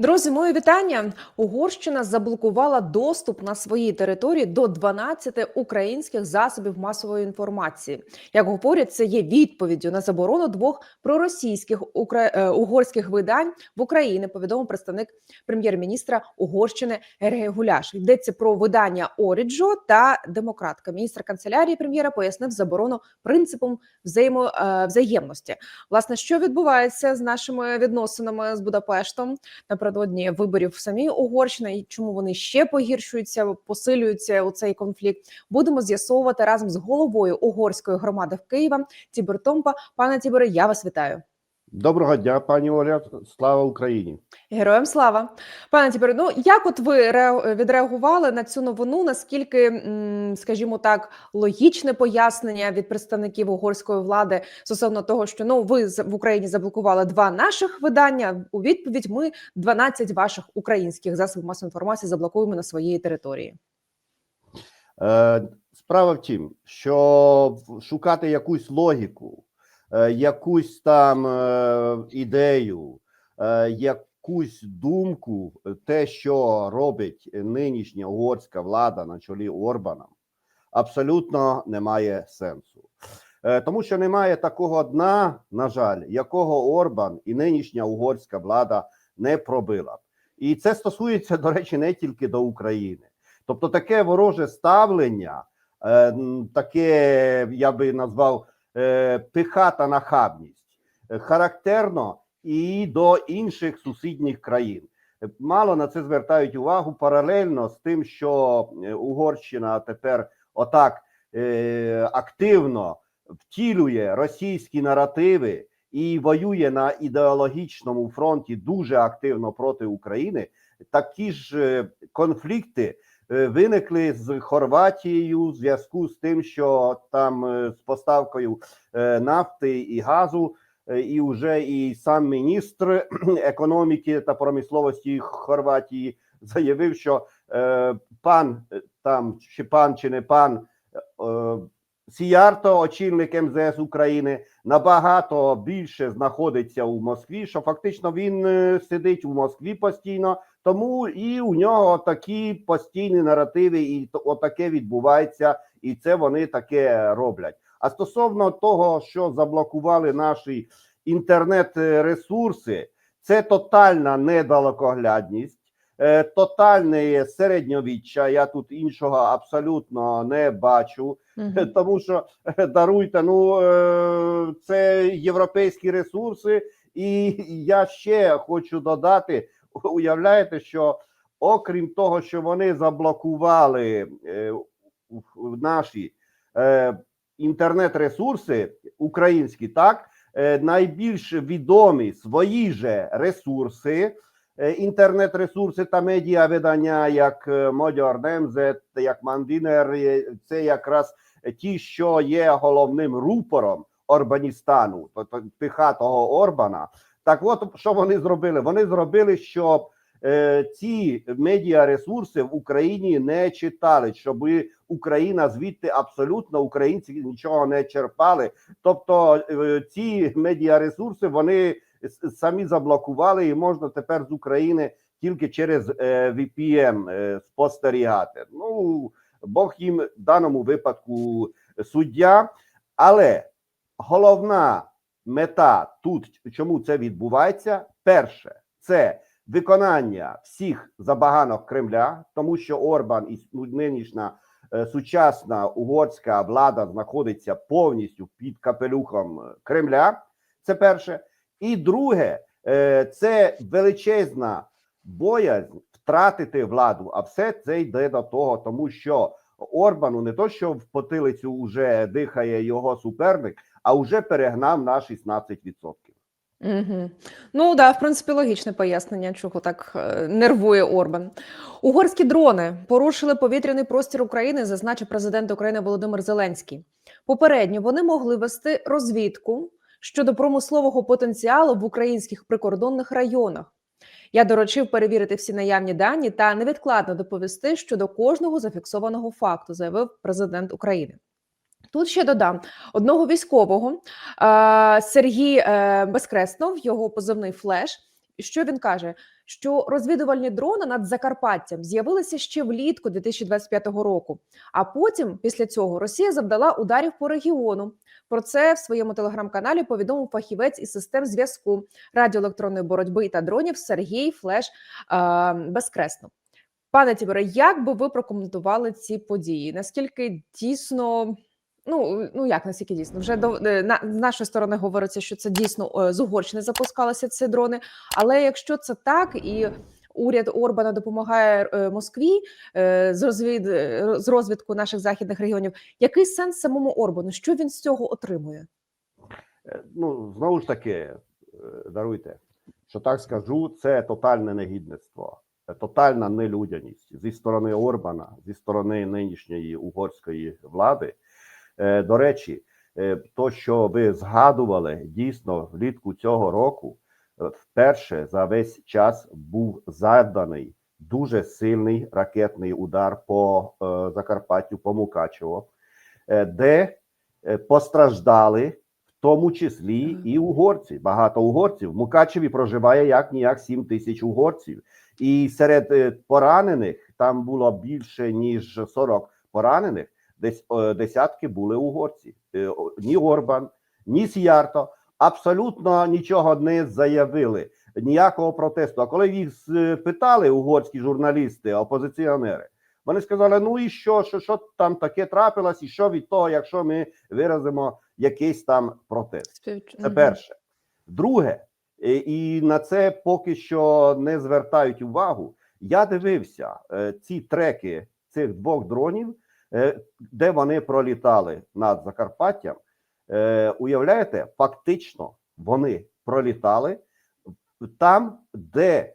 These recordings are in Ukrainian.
Друзі, мої вітання. Угорщина заблокувала доступ на своїй території до 12 українських засобів масової інформації. Як говорять, це є відповіддю на заборону двох проросійських укра... е, угорських видань в Україні. Повідомив представник прем'єр-міністра Угорщини Ергей Гуляш. Йдеться про видання Оріджо та Демократка. Міністр канцелярії прем'єра пояснив заборону принципом взаємо... е, взаємності. Власне, що відбувається з нашими відносинами з Будапештом напередодні виборів самій Угорщині, і чому вони ще погіршуються, посилюються у цей конфлікт. Будемо з'ясовувати разом з головою угорської громади в Києва Тібер Томпа. Пане Тібере, я вас вітаю. Доброго дня, пані Оля. Слава Україні. Героям слава, пане Тібере, Ну як от ви ре- відреагували на цю новину? Наскільки, скажімо так, логічне пояснення від представників угорської влади стосовно того, що ну ви в Україні заблокували два наших видання. У відповідь ми 12 ваших українських засобів масової інформації заблокуємо на своїй території. Е, справа в тім, що шукати якусь логіку, якусь там е, ідею, е, якусь думку, те, що робить нинішня угорська влада на чолі Орбана, абсолютно немає сенсу. Е, Тому що немає такого дна, на жаль, якого Орбан і нинішня угорська влада не пробила. б. І це стосується, до речі, не тільки до України. Тобто таке вороже ставлення, е, таке я би назвав е, пихата нахабність, е, характерно і до інших сусідніх країн. Е, Мало на це звертають увагу паралельно з тим, що е, Угорщина тепер отак е, активно втілює російські наративи і воює на ідеологічному фронті дуже активно проти України. Такі ж е, конфлікти е, виникли з Хорватією в зв'язку з тим, що там е, з поставкою е, нафти і газу, е, і вже і сам міністр економіки та промисловості Хорватії заявив, що е, пан е, там чи пан чи не пан е, Сіярто, очільник МЗС України, набагато більше знаходиться у Москві, що фактично він е, сидить у Москві постійно. Тому і у нього такі постійні наративи, і отаке відбувається, і це вони таке роблять. А стосовно того, що заблокували наші інтернет-ресурси, це тотальна недалекоглядність, е, тотальне середньовіччя. Я тут іншого абсолютно не бачу. Мгм. Тому що е, даруйте, ну е, це європейські ресурси, і я ще хочу додати: уявляєте, що окрім того, що вони заблокували е, наші е, інтернет-ресурси українські, так е, найбільш відомі свої же ресурси. Інтернет-ресурси та медіавидання, як е, Модьор як Мандінер, це якраз ті, що є головним рупором Орбаністану, тобто пихатого Орбана. Так, от що вони зробили? Вони зробили, щоб е, ці медіаресурси в Україні не читали, щоб Україна звідти абсолютно українці нічого не черпали. Тобто е, ці медіаресурси вони самі заблокували, і можна тепер з України тільки через е, VPN е, спостерігати. Ну Бог їм в даному випадку суддя. Але головна мета тут, чому це відбувається, перше, це виконання всіх забаганок Кремля, тому що Орбан і ну, нинішня е, сучасна угорська влада знаходиться повністю під капелюхом е, Кремля. Це перше. І друге, е, це величезна боязнь втратити владу. А все це йде до того, тому що Орбану не то, що в потилицю вже дихає його суперник, а вже перегнав на 16%. Угу. Ну да, в принципі, логічне пояснення, чого так е, нервує Орбан. Угорські дрони порушили повітряний простір України, зазначив президент України Володимир Зеленський. Попередньо вони могли вести розвідку щодо промислового потенціалу в українських прикордонних районах. Я доручив перевірити всі наявні дані та невідкладно доповісти щодо кожного зафіксованого факту, заявив президент України. Тут ще додам одного військового Сергій е, Безкреснов, його позивний флеш. що він каже? Що розвідувальні дрони над Закарпаттям з'явилися ще влітку 2025 року. А потім, після цього, Росія завдала ударів по регіону. Про це в своєму телеграм-каналі повідомив фахівець із систем зв'язку радіоелектронної боротьби та дронів Сергій Флеш Безкресно. Пане Тіборе, як би ви прокоментували ці події? Наскільки дійсно, ну ну як наскільки дійсно? Вже до е, на з нашої сторони говориться, що це дійсно е, з Угорщини запускалися ці дрони. Але якщо це так, і уряд Орбана допомагає е, Москві з розвід з розвідку наших західних регіонів, який сенс самому Орбану? Що він з цього отримує? Ну, знову ж таки, даруйте, що так скажу, це тотальне негідництво, тотальна нелюдяність зі сторони Орбана, зі сторони нинішньої угорської влади. Е, До речі, е, то, що ви згадували, дійсно влітку цього року, е, вперше за весь час був завданий дуже сильний ракетний удар по Закарпаттю, по Мукачево, де постраждали в тому числі і угорці. Багато угорців. В Мукачеві проживає як ніяк 7 тисяч угорців, і серед поранених там було більше ніж 40 поранених. Десь е, десятки були угорці. Е, Ні Орбан, ні Сіярто абсолютно нічого не заявили, ніякого протесту. А коли їх питали угорські журналісти, опозиціонери, вони сказали: ну і що, що, що там таке трапилось, і що від того, якщо ми виразимо якийсь там протест. Це перше. Друге, і- на це поки що не звертають увагу. Я дивився е, ці треки цих двох дронів, е, де вони пролітали над Закарпаттям. Е, Уявляєте, фактично вони пролітали там, де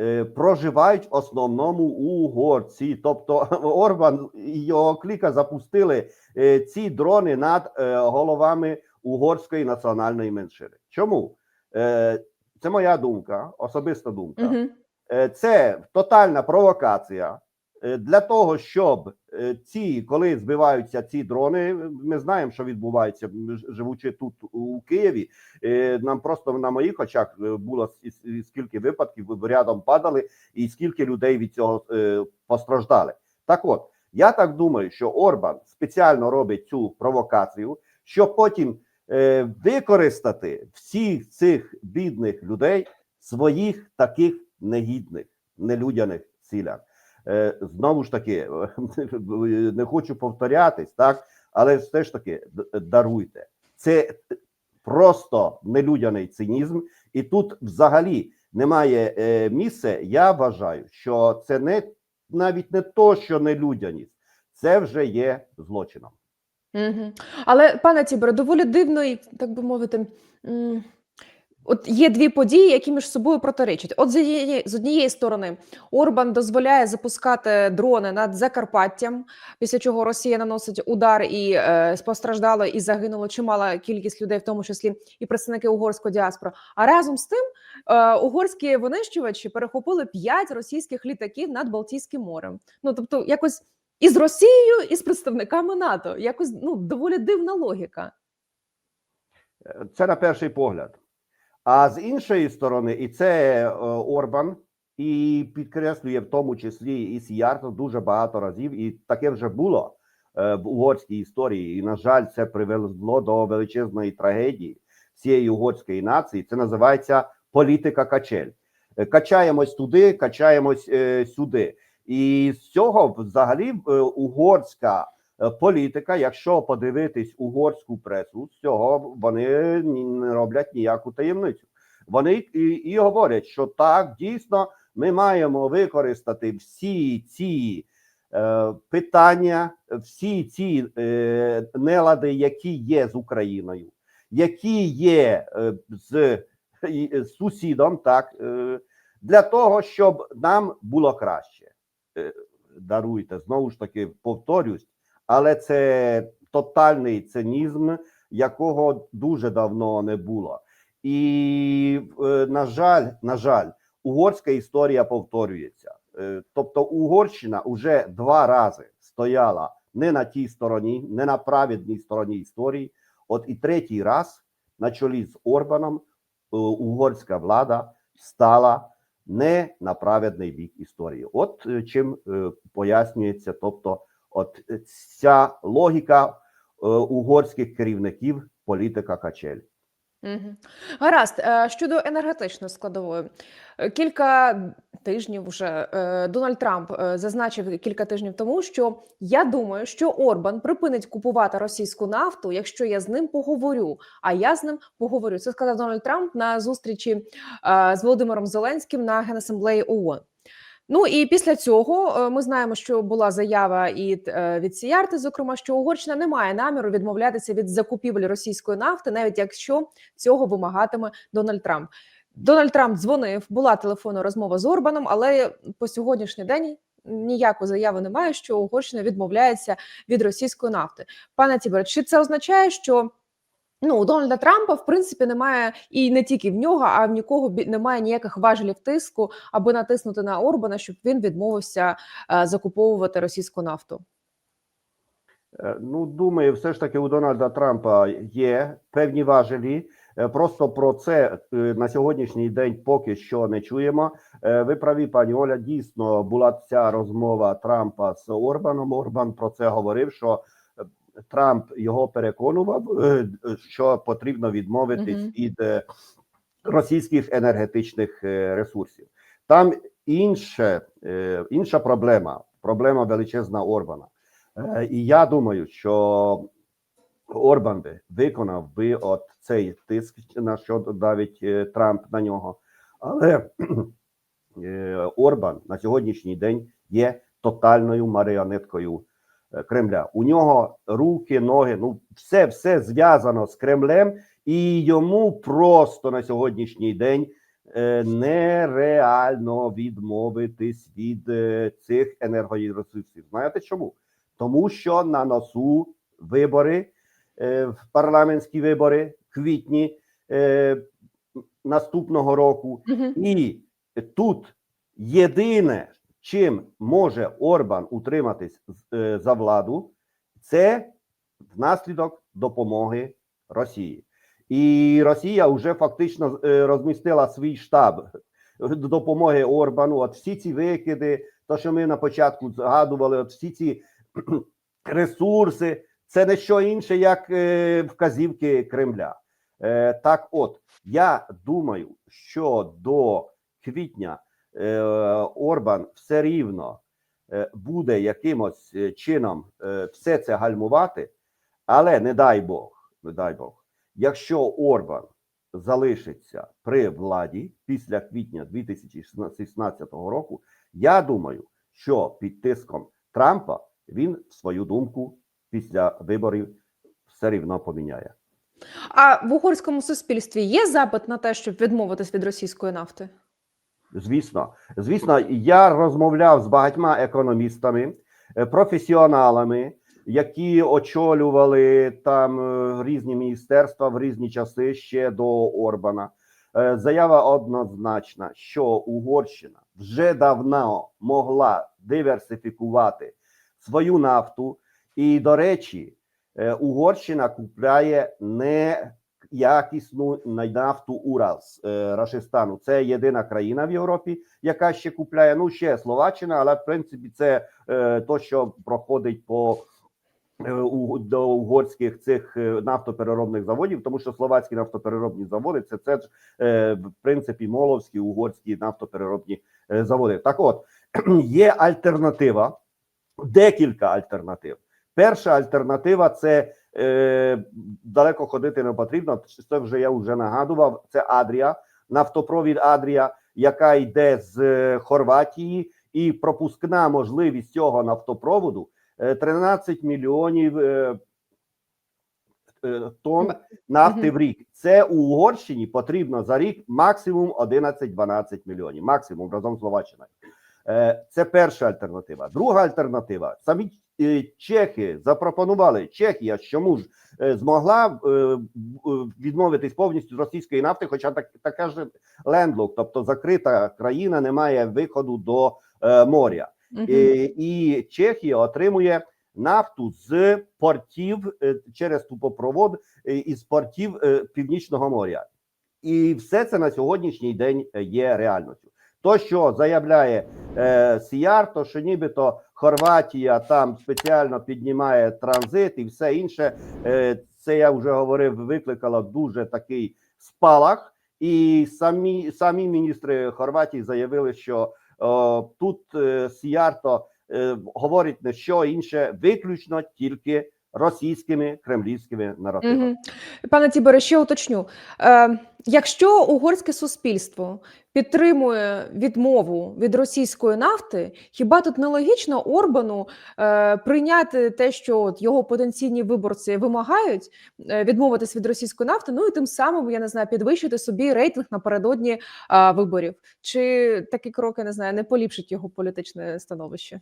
е, проживають в основному угорці. Тобто Орбан і його кліка запустили е, ці дрони над е, головами угорської національної меншини. Чому? Е, Це моя думка, особиста думка. Угу. Е, Це тотальна провокація е, для того, щоб е, ці, коли збиваються ці дрони, ми знаємо, що відбувається, живучи тут у Києві. е, Нам просто на моїх очах е, було скільки випадків рядом падали, і скільки людей від цього е, постраждали. Так от я так думаю, що Орбан спеціально робить цю провокацію, щоб потім е, використати всіх цих бідних людей своїх таких негідних, нелюдяних цілях. Е, знову ж таки, не хочу повторятись, так, але все ж таки даруйте. Це просто нелюдяний цинізм, і тут взагалі немає е, місця. Я вважаю, що це не навіть не то, що нелюдяність, це вже є злочином. Але пане Тіборе, доволі дивно, і, так би мовити. От є дві події, які між собою протиречать. От з однієї, сторони, Орбан дозволяє запускати дрони над Закарпаттям, після чого Росія наносить удар і е, постраждало і загинуло чимала кількість людей, в тому числі і представники угорської діаспори. А разом з тим, е, угорські винищувачі перехопили п'ять російських літаків над Балтійським морем. Ну тобто, якось і з Росією, і з представниками НАТО. Якось ну доволі дивна логіка. Е, Це на перший погляд. А з іншої сторони, і це е, Орбан, і підкреслює в тому числі і Сіярто дуже багато разів, і таке вже було е, в угорській історії. І, на жаль, це привело до величезної трагедії всієї угорської нації. Це називається політика качель. Е, Качаємось туди, качаємось сюди. І з цього взагалі угорська політика, якщо подивитись угорську пресу, з цього вони не роблять ніяку таємницю. Вони і, і говорять, що так дійсно ми маємо використати всі ці е, питання, всі ці е, нелади, які є з Україною, які є е, з, і- з сусідом, так е, для того, щоб нам було краще. Е, Даруйте знову ж таки повторюсь, але це тотальний цинізм, якого дуже давно не було. І е, на жаль, на жаль, угорська історія повторюється. Е, Тобто, Угорщина вже два рази стояла не на тій стороні, не на праведній стороні історії. От і третій раз на чолі з Орбаном е, угорська влада стала не на праведний бік історії. От чим пояснюється, тобто, от ця логіка е, угорських керівників політика качель. Мгм. Гаразд, Е, щодо енергетичної складової, Е, кілька тижнів вже Дональд Трамп зазначив кілька тижнів тому, що я думаю, що Орбан припинить купувати російську нафту, якщо я з ним поговорю. А я з ним поговорю. Це сказав Дональд Трамп на зустрічі з Володимиром Зеленським на генасамблеї ООН. Ну і після цього е, ми знаємо, що була заява і е, від Сіярти, зокрема, що Угорщина не має наміру відмовлятися від закупівлі російської нафти, навіть якщо цього вимагатиме Дональд Трамп. Дональд Трамп дзвонив, була телефонна розмова з Орбаном, але по сьогоднішній день ніякої заяви немає, що Угорщина відмовляється від російської нафти. Пане Тібер, чи це означає, що ну у Дональда Трампа в принципі немає і не тільки в нього, а в нікого немає ніяких важелів тиску, аби натиснути на Орбана, щоб він відмовився е, закуповувати російську нафту? Е, Ну, думаю, все ж таки у Дональда Трампа є певні важелі. Е, Просто про це на сьогоднішній день поки що не чуємо. Ви праві, пані Оля. Дійсно була ця розмова Трампа з Орбаном. Орбан про це говорив. Що Трамп його переконував, е, що потрібно відмовитись Мгм. від е, російських енергетичних е, ресурсів. Там інше, інша проблема, проблема величезна Орбана. І я думаю, що Орбан би виконав би от цей тиск, на що давить Трамп на нього. Але Орбан на сьогоднішній день є тотальною маріонеткою Кремля. У нього руки, ноги, ну все, все зв'язано з Кремлем, і йому просто на сьогоднішній день е, нереально відмовитись від е, цих енергоресурсів. Знаєте чому? Тому що на носу вибори, е, в парламентські вибори в квітні е, наступного року, і тут єдине, чим може Орбан утриматись е, за владу, це внаслідок допомоги Росії. І Росія вже фактично е, розмістила свій штаб допомоги Орбану. От всі ці викиди, то що ми на початку згадували, от всі ці ресурси, це не що інше, як е, вказівки Кремля. Так, от я думаю, що до квітня Орбан все рівно е, буде якимось е, чином е, все це гальмувати, але не дай Бог, не дай Бог, якщо Орбан залишиться при владі після квітня 2016 року, я думаю, що під тиском Трампа він свою думку після виборів все рівно поміняє. А в угорському суспільстві є запит на те, щоб відмовитись від російської нафти? Звісно, звісно, я розмовляв з багатьма економістами, е, професіоналами, які очолювали там е, різні міністерства в різні часи ще до Орбана. Е, Заява однозначна, що Угорщина вже давно могла диверсифікувати свою нафту, і, до речі, Угорщина купляє не якісну нафту Урал з е, Рашистану. Це єдина країна в Європі, яка ще купляє. Ну ще Словаччина, але в принципі це е, то, що проходить по е, у, до угорських цих е, нафтопереробних заводів, тому що словацькі нафтопереробні заводи це, це ж е, в принципі моловські угорські нафтопереробні заводи. Так, от є альтернатива, декілька альтернатив. Перша альтернатива це е, далеко ходити не потрібно. Це вже я вже нагадував. Це Адрія, нафтопровід Адрія, яка йде з е, Хорватії, і пропускна можливість цього нафтопроводу е, 13 мільйонів е, е, тонн нафти в рік. Це у Угорщині потрібно за рік максимум 11-12 мільйонів. Максимум разом з Словаччиною. Е, Це перша альтернатива. Друга альтернатива. Самі е, чехи запропонували. Чехія чому ж е, змогла е, е, відмовитись повністю з російської нафти, хоча так така ж лендлок, тобто закрита країна, не має виходу до моря. Мгм. І, і Чехія отримує нафту з портів через тупопровод із портів Північного моря. І все це на сьогоднішній день є реальністю. То, що заявляє е, Сіяр, то що нібито Хорватія там спеціально піднімає транзит і все інше, е, це я вже говорив, викликало дуже такий спалах. І самі самі міністри Хорватії заявили, що о, тут е, Сіярто е, говорить не що інше, виключно тільки російськими кремлівськими наративами. Угу. Пане Тіборе, ще уточню. Е, якщо угорське суспільство підтримує відмову від російської нафти, хіба тут нелогічно Орбану е, прийняти те, що от його потенційні виборці вимагають е, відмовитись від російської нафти, ну і тим самим я не знаю, підвищити собі рейтинг напередодні е, виборів? Чи такі кроки не знаю, не поліпшить його політичне становище?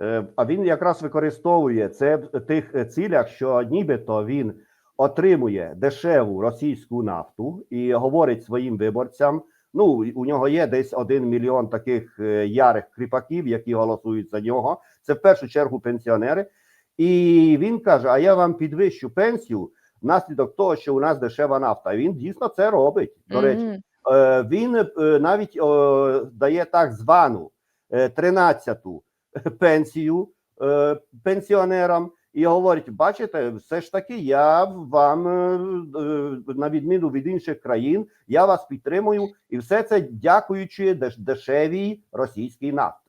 Е, А він якраз використовує це в тих е, цілях, що нібито він отримує дешеву російську нафту і говорить своїм виборцям. Ну, у нього є десь один мільйон таких е, ярих кріпаків, які голосують за нього. Це в першу чергу пенсіонери. І він каже: А я вам підвищу пенсію внаслідок того, що у нас дешева нафта. І він дійсно це робить. До речі, Мгм. Е, він е, навіть дає так звану 13-ту пенсію пенсіонерам і говорить: бачите, все ж таки, я вам, е, е, на відміну від інших країн, я вас підтримую, і все це дякуючи дешевій російській нафті.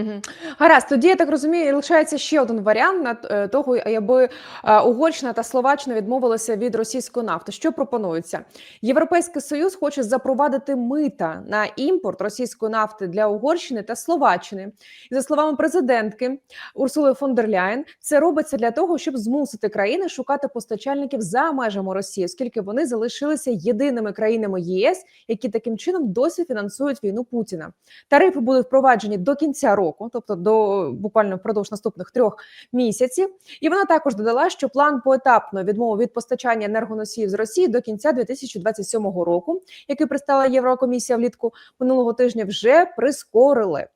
Угу. Гаразд, тоді я так розумію, лишається ще один варіант на е, того, аби е, Угорщина та Словаччина відмовилися від російської нафти. Що пропонується? Європейський союз хоче запровадити мита на імпорт російської нафти для Угорщини та Словаччини. І за словами президентки Урсули фон дер Ляєн, це робиться для того, щоб змусити країни шукати постачальників за межами Росії, оскільки вони залишилися єдиними країнами ЄС, які таким чином досі фінансують війну Путіна. Тарифи будуть впроваджені до кінця року, тобто до буквально впродовж наступних трьох місяців. І вона також додала, що план поетапної відмови від постачання енергоносіїв з Росії до кінця 2027 року, який представила Єврокомісія влітку минулого тижня, вже прискорили.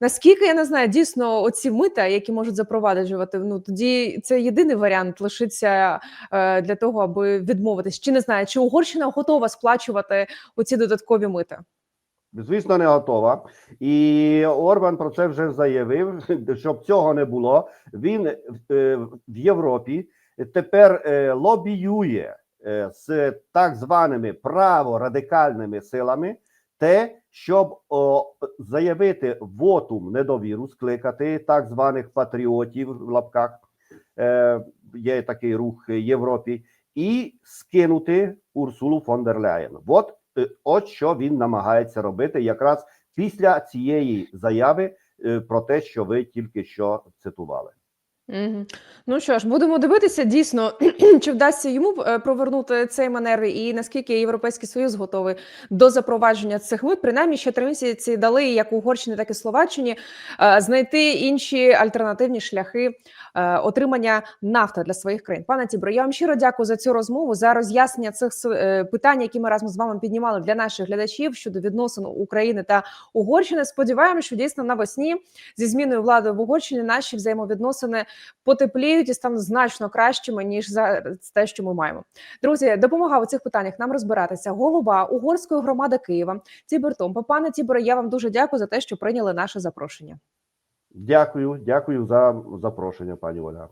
Наскільки я не знаю, дійсно оці мита, які можуть запроваджувати, ну тоді це єдиний варіант лишиться е, для того, аби відмовитись. Чи не знаю, чи Угорщина готова сплачувати оці додаткові мита? Звісно, не готова. І Орбан про це вже заявив. Щоб цього не було, він е, в Європі тепер е, лобіює е, з так званими праворадикальними силами те, щоб заявити вотум недовіру, скликати так званих патріотів в лапках. Е, Є такий рух в Європі, і скинути Урсулу фон дер Ляєн. От Е, От що він намагається робити якраз після цієї заяви е, про те, що ви тільки що цитували. Угу. Ну що ж, будемо дивитися дійсно, чи вдасться йому е, провернути цей манер, і наскільки Європейський Союз готовий до запровадження цих мит. Принаймні, ще три місяці дали як Угорщині, так і Словаччині е, знайти інші альтернативні шляхи е, отримання нафти для своїх країн. Пане Тібро, я вам щиро дякую за цю розмову, за роз'яснення цих е, питань, які ми разом з вами піднімали для наших глядачів щодо відносин України та Угорщини. Сподіваємося, що дійсно навесні зі зміною влади в Угорщині наші взаємовідносини потепліють і стануть значно кращими ніж за те, що ми маємо. Друзі, допомагав у цих питаннях нам розбиратися. Голова угорської громади Києва Тібер. Пане Тіборе, я вам дуже дякую за те, що прийняли наше запрошення. Дякую, дякую за запрошення, пані Оля.